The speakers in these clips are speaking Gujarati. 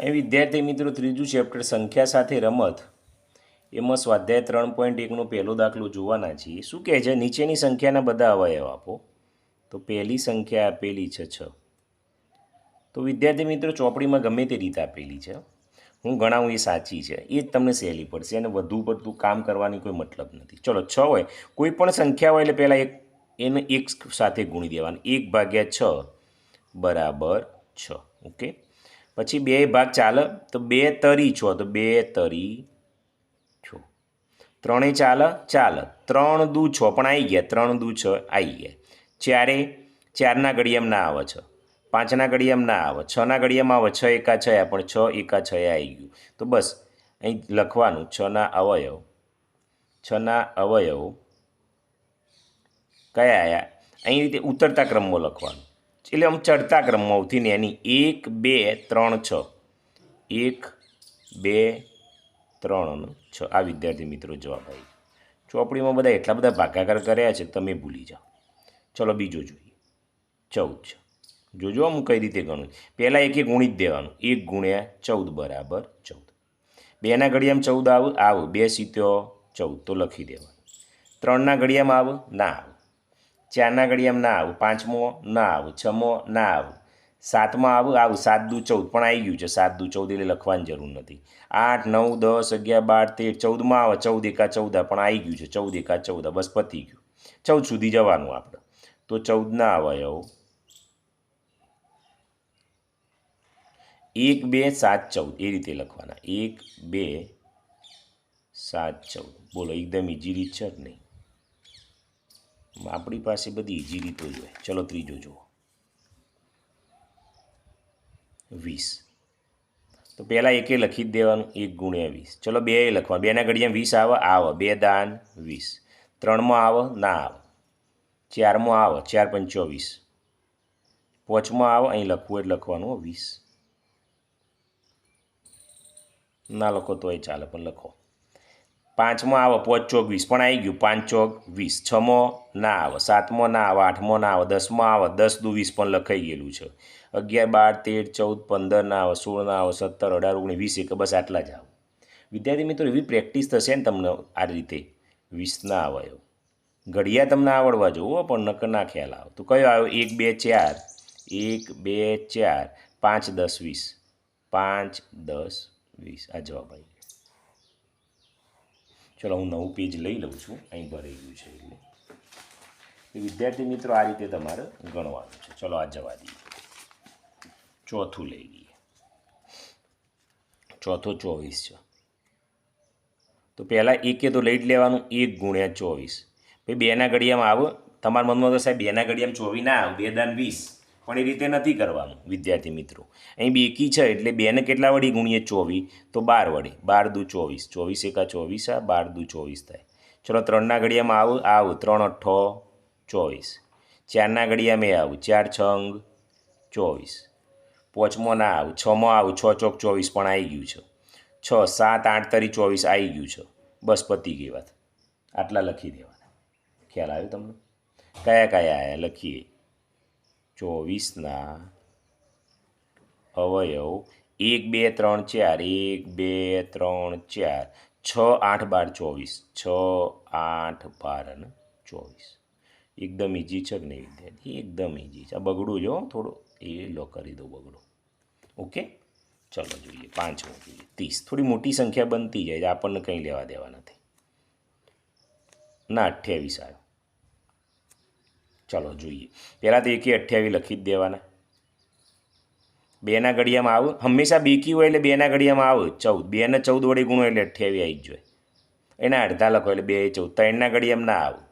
અહીં વિદ્યાર્થી મિત્રો, ત્રીજું ચેપ્ટર સંખ્યા સાથે રમત. એમાં સ્વાધ્યાય ત્રણ પોઈન્ટ એકનો પહેલો દાખલો જોવાના છીએ. શું કહે છે? નીચેની સંખ્યાના બધા અવયવ આપો. તો પહેલી સંખ્યા આપેલી છે છ. તો વિદ્યાર્થી મિત્રો, ચોપડીમાં ગમે તે રીતે આપેલી છે. હું ગણાવું એ સાચી છે. એ જ તમને સહેલી પડશે અને વધુ પડતું કામ કરવાની કોઈ મતલબ નથી. ચલો, છ હોય. કોઈ પણ સંખ્યા હોય એટલે પહેલાં એક, એને એક સાથે ગુણી દેવાનું. એક ભાગ્યા છ બરાબર છ. ઓકે? પછી બે ભાગ ચાલે, તો બે તરી છો, તો બે તરી છો. ત્રણે ચાલે ચાલે. ત્રણ દુ છ, પણ આવી ગયા, ત્રણ દુ છ આવી ગયા. ચારે ચારના ઘડિયામાં ના આવે છે, પાંચના ઘડિયામાં ના આવે, છના ઘડિયામાં આવે, છ એકા છયા પણ છ એકા છયા આવી ગયું. તો બસ, અહીં લખવાનું, છના અવયવ છના અવયવ કયા આયા? અહીં રીતે ઉતરતા ક્રમમાં લખવાનું. એટલે આમ ચડતા ક્રમમાં ઉઠીને એની એક, બે, ત્રણ, છ. એક, બે, ત્રણ છ. આ વિદ્યાર્થી મિત્રો જવાબ આવી ચોપડીમાં બધા એટલા બધા ભાગાકાર કર્યા છે તમે ભૂલી જાઓ. ચલો બીજો જોઈએ. ચૌદ છે. જોજો હું કઈ રીતે ગણું પહેલાં એકે ગુણી જ દેવાનું. એક ગુણ્યા ચૌદ બરાબર ચૌદ. બેના ઘડિયામાં ચૌદ આવ આવ. બે સિત્યો ચૌદ તો લખી દેવાનું. ત્રણના ઘડિયામાં આવ, ના આવ. ચારના ઘડિયામાં ના આવું. પાંચમો ના આવું. છમો ના આવું. સાતમાં આવું. આવું સાત દુ ચૌદ. પણ આવી ગયું છે. સાત દુ ચૌદ એટલે લખવાની જરૂર નથી. આઠ, નવ, દસ, અગિયાર, બાર, તેર, ચૌદમાં આવે. ચૌદ એકા ચૌદ. પણ આવી ગયું છે. ચૌદ એકા ચૌદ. બસ પતી ગયું. ચૌદ સુધી જવાનું આપણે તો ચૌદ ના અવયવ એક, બે, સાત, ચૌદ. એ રીતે લખવાના. એક, બે, સાત, ચૌદ. બોલો, એકદમ ઇઝી રીત છે જ નહીં? આપણી પાસે બધી ઇઝી રીતો જ હોય. ચલો ત્રીજો જુઓ. વીસ. તો પહેલાં એકે લખી જ દેવાનું, એક ગુણ્યા વીસ. ચલો બે લખવા. બેના ઘડિયા વીસ આવે આવે. બે દાન વીસ. ત્રણમાં આવે, ના આવે. ચારમાં આવે, ચાર પંચોવીસ પાંચમાં આવે, અહીં લખવું એટલે લખવાનું વીસ. ના લખો તો એ ચાલે, પણ લખો. પાંચમાં આવે પાંચ ચોક વીસ, પણ આવી ગયું પાંચ ચોક વીસ. છમો ના આવે, સાતમો ના આવે, આઠમો ના આવે, દસમો આવે, દસ દુ વીસ પણ લખાઈ ગયેલું છે. અગિયાર, બાર, તેર, ચૌદ, પંદર ના આવે, સોળ ના આવે, સત્તર, અઢાર, ઓગણીસ, વીસ, એક, બસ આટલા જ આવે. વિદ્યાર્થી મિત્રો, એવી પ્રેક્ટિસ થશે ને તમને આ રીતે. વીસ ના આવે એવું. ઘડિયા તમને આવડવા જોવો પણ નક ના ખ્યાલ આવે. તો કયો આવ્યો? એક, બે, ચાર. એક, બે, ચાર. પાંચ, દસ, વીસ. પાંચ, દસ, વીસ. આ જવાબ આવી ગયો. ચલો હું નવું પેજ લઈ લઉં છું. અહીં ભરાઈ ગયું છે એટલે. એ વિદ્યાર્થી મિત્રો, આ રીતે તમારે ગણવાનું છે. ચલો આ જવા દઈએ. ચોથું લઈ લઈએ. ચોથો ચોવીસ છે. તો પહેલાં એકે તો લઈ જ લેવાનું. એક ગુણ્યા ચોવીસ. ભાઈ, બેના ઘડિયામાં આવો. તમારા મનમાં તો સાહેબ બેના ઘડિયામાં ચોવીસ ના આવે. બે દાન વીસ. પણ એ રીતે નથી કરવાનું, વિદ્યાર્થી મિત્રો. અહીં બેકી છે એટલે બેને કેટલા વડી ગુણીએ? ચોવીસ. તો બાર વડે બાર દુ ચોવીસ. ચોવીસ એકા ચોવીસ આ બાર દુ ચોવીસ થાય. ચલો ત્રણના ઘડિયામાં આવું આવું. ત્રણ અઠ્ઠો, ચોવીસ. ચારના ઘડિયામાં આવું. ચાર છંગ, ચોવીસ. પાંચમો ના આવું. છમાં આવું. છ ચોક ચોવીસ પણ આવી ગયું છે. છ, સાત, આઠ તરી ચોવીસ આવી ગયું છે. બસ પતી ગઈ વાત. આટલા લખી દેવાના. ખ્યાલ આવ્યો તમને? કયા કયા આયા? લખીએ. ચોવીસના અવયવ. એક, બે, ત્રણ, ચાર. એક, બે, ત્રણ, ચાર. છ, આઠ, બાર, ચોવીસ. છ, આઠ, બાર અને ચોવીસ. એકદમ ઇઝી છે કે નહીં, વિદ્યાર્થી? એકદમ ઇઝી છે. આ બગડું જો, થોડું એ લો કરી દો બગડું. ઓકે? ચલો જોઈએ, પાંચમું જોઈએ. ત્રીસ. થોડી મોટી સંખ્યા બનતી જાય આપણને કંઈ લેવા દેવા નથી. ના, અઠ્યાવીસ આવ્યો ચલો જોઈએ. પહેલાં તો એકે અઠ્યાવીસ લખી જ દેવાના. બેના ઘડિયામાં આવું. હંમેશા બેકી હોય એટલે બેના ઘડિયામાં આવું ચૌદ. બેને ચૌદ વડે ગુણો એટલે અઠ્યાવીસ આવી જ જોઈએ એના અડધા લખો એટલે બે ચૌદ. ત્રણના ઘડિયામાં ના આવું.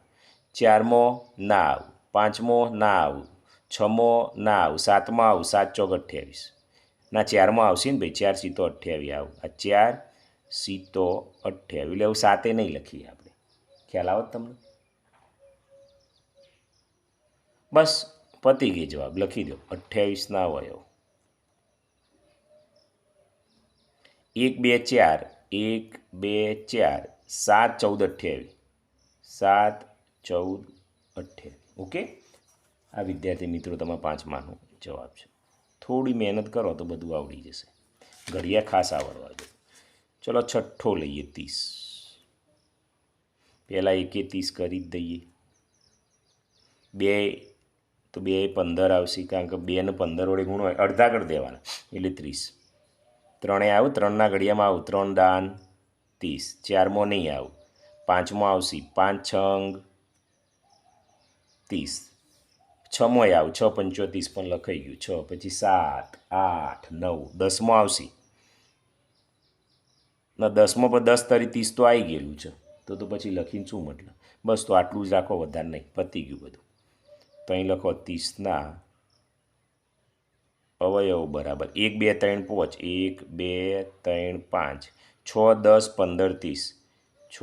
ચારમો ના આવું. પાંચમો ના આવું. છમો ના આવું. સાતમાં આવું. સાત ચોક અઠ્યાવીસ. ના, ચારમાં આવશે ને ભાઈ. ચાર સીતો અઠ્યાવીસ આવું. આ ચાર સીતો અઠ્યાવીસ એટલે એવું સાતે નહીં લખીએ આપણે. ખ્યાલ આવે તમને? બસ પતી ગઈ જવાબ. લખી દો. અઠ્યાવીસના અવયવ એક, બે, ચાર. એક, બે, ચાર. સાત, ચૌદ અઠ્યાવીસ સાત, ચૌદ અઠ્યાવીસ ઓકે? આ વિદ્યાર્થી મિત્રો તમારા પાંચમાનો જવાબ છે. થોડી મહેનત કરો તો બધું આવડી જશે. ઘડિયા ખાસ આવડવા જોઈએ. ચલો છઠ્ઠો લઈએ, ત્રીસ. પહેલાં એકે ત્રીસ કરી જ દઈએ. બે તો બે પંદર આવશે, કારણ કે બેને પંદર વડે ગુણો હોય, અડધા કરી દેવાના, એટલે ત્રીસ. ત્રણે આવું, ત્રણના ઘડિયામાં આવું, ત્રણ દાન ત્રીસ. ચારમાં નહીં આવું. પાંચમાં આવશે પાંચ છંગ ત્રીસ છમોય આવું, છ પંચોત્રીસ પણ લખાઈ ગયું, છ, પછી સાત, આઠ, નવ, દસમાં આવશે. ના, દસમાં પણ દસ તરી ત્રીસ તો આવી ગયેલું છે. તો તો પછી લખીને શું મતલબ? બસ તો આટલું જ રાખો, વધારે નહીં, પતી ગયું બધું. તો અહીં લખો ત્રીસના અવયવ બરાબર. એક, બે, ત્રણ, પાંચ. એક, બે, ત્રણ, પાંચ. છ, દસ, પંદર, ત્રીસ. છ,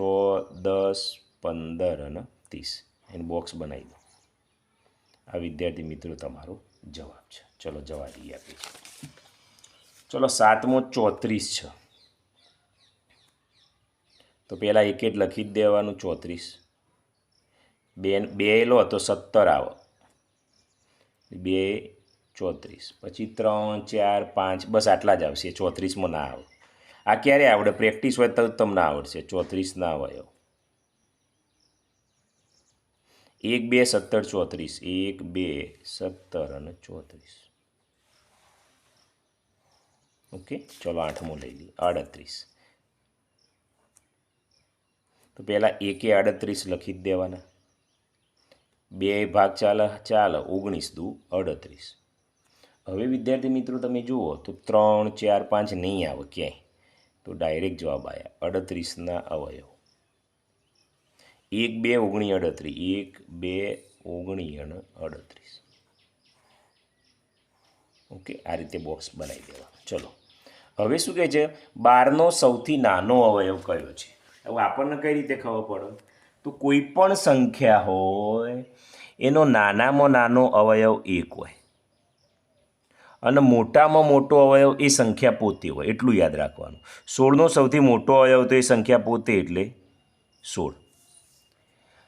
દસ, પંદર અને ત્રીસ. એનું બોક્સ બનાવી દો. આ વિદ્યાર્થી મિત્રો, તમારો જવાબ છે. ચલો, જવાબ ઈ આપીએ ચલો, સાતમો ચોત્રીસ છે. તો પહેલાં એક એક લખી જ દેવાનું ચોત્રીસ. બે બે લો તો સત્તર આવો. બે, ચોત્રીસ. પછી ત્રણ, ચાર, પાંચ, બસ આટલા જ આવશે. ચોત્રીસમાં ના આવે. આ ક્યારે આવડે? પ્રેક્ટિસ હોય તો તમને આવડશે. ચોત્રીસ ના આવે એક, બે, સત્તર, ચોત્રીસ. એક, બે, સત્તર અને ચોત્રીસ. ઓકે, ચલો આઠમું લઈ લઈએ. આડત્રીસ. તો પહેલાં એકે આડત્રીસ લખી જ દેવાના. બે ભાગ ચાલ ચાલ, ઓગણીસ દુ, અડત્રીસ. હવે વિદ્યાર્થી મિત્રો તમે જુઓ તો ત્રણ, ચાર, પાંચ નહીં આવે ક્યાંય. તો ડાયરેક્ટ જવાબ આવ્યા અડત્રીસના અવયવ. એક, બે, ઓગણી, અડત્રીસ. એક, બે, ઓગણી અને અડત્રીસ. ઓકે, આ રીતે બોક્સ બનાવી દેવા. ચલો. હવે શું કહે છે? બારનો સૌથી નાનો અવયવ કયો છે? હવે આપણને કઈ રીતે ખબર પડે? તો કોઈ પણ સંખ્યા હોય, એનો નાનામાં નાનો અવયવ એક હોય. અને મોટામાં મોટો અવયવ એ સંખ્યા પોતે હોય, એટલું યાદ રાખવાનું. સોળનો સૌથી મોટો અવયવ તો એ સંખ્યા પોતે એટલે સોળ.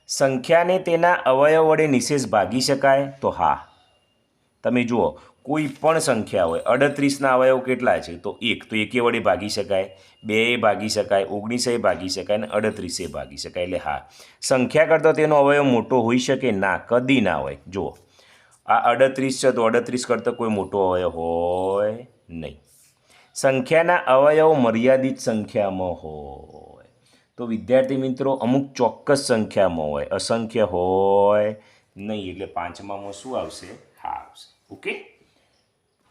સંખ્યાને તેના અવયવ વડે નિશેષ ભાગી શકાય તો હા. તમે જુઓ કોઈ પણ સંખ્યા હોય, અડત્રીસના અવયવ કેટલા છે? તો એક. તો એકે વડે ભાગી શકાય, બે ભાગી શકાય, ઓગણીસે ભાગી શકાય અને અડત્રીસે ભાગી શકાય. એટલે હા, સંખ્યા કરતાં તેનો અવયવ મોટો હોઈ શકે ના, કદી ના હોય. જુઓ, આ અડત્રીસ છે તો અડત્રીસ કરતાં કોઈ મોટો અવયવ હોય નહીં. સંખ્યાના અવયવ મર્યાદિત સંખ્યામાં હોય. તો વિદ્યાર્થી મિત્રો, અમુક ચોક્કસ સંખ્યામાં હોય, અસંખ્ય હોય નહીં. એટલે પાંચમામાં શું આવશે? હા આવશે. ઓકે?